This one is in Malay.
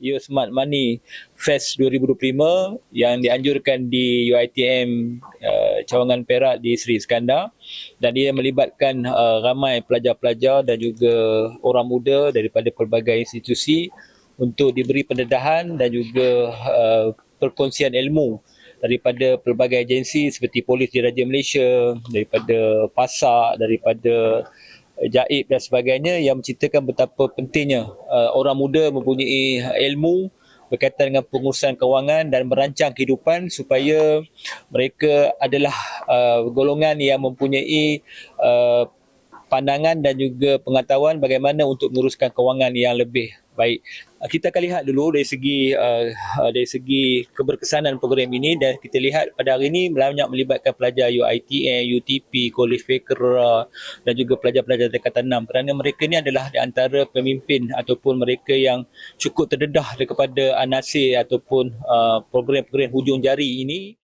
Your Smart Money Fest 2025 yang dianjurkan di UiTM uh, Cawangan Perak di Sri Iskandar. Dan dia melibatkan uh, ramai pelajar-pelajar dan juga orang muda daripada pelbagai institusi untuk diberi pendedahan dan juga uh, perkongsian ilmu daripada pelbagai agensi seperti Polis Diraja Malaysia, daripada PASAK, daripada JAIB dan sebagainya yang menceritakan betapa pentingnya uh, orang muda mempunyai ilmu berkaitan dengan pengurusan kewangan dan merancang kehidupan supaya mereka adalah uh, golongan yang mempunyai uh, pandangan dan juga pengetahuan bagaimana untuk menguruskan kewangan yang lebih baik. Uh, Kita akan lihat dulu dari segi uh, dari segi keberkesanan program ini dan kita lihat pada hari ini banyak melibatkan pelajar UiTM, UTP, College Fakera dan juga pelajar-pelajar tingkatan 6 kerana mereka ini adalah di antara pemimpin ataupun mereka yang cukup terdedah kepada anasir ataupun uh, program-program hujung jari ini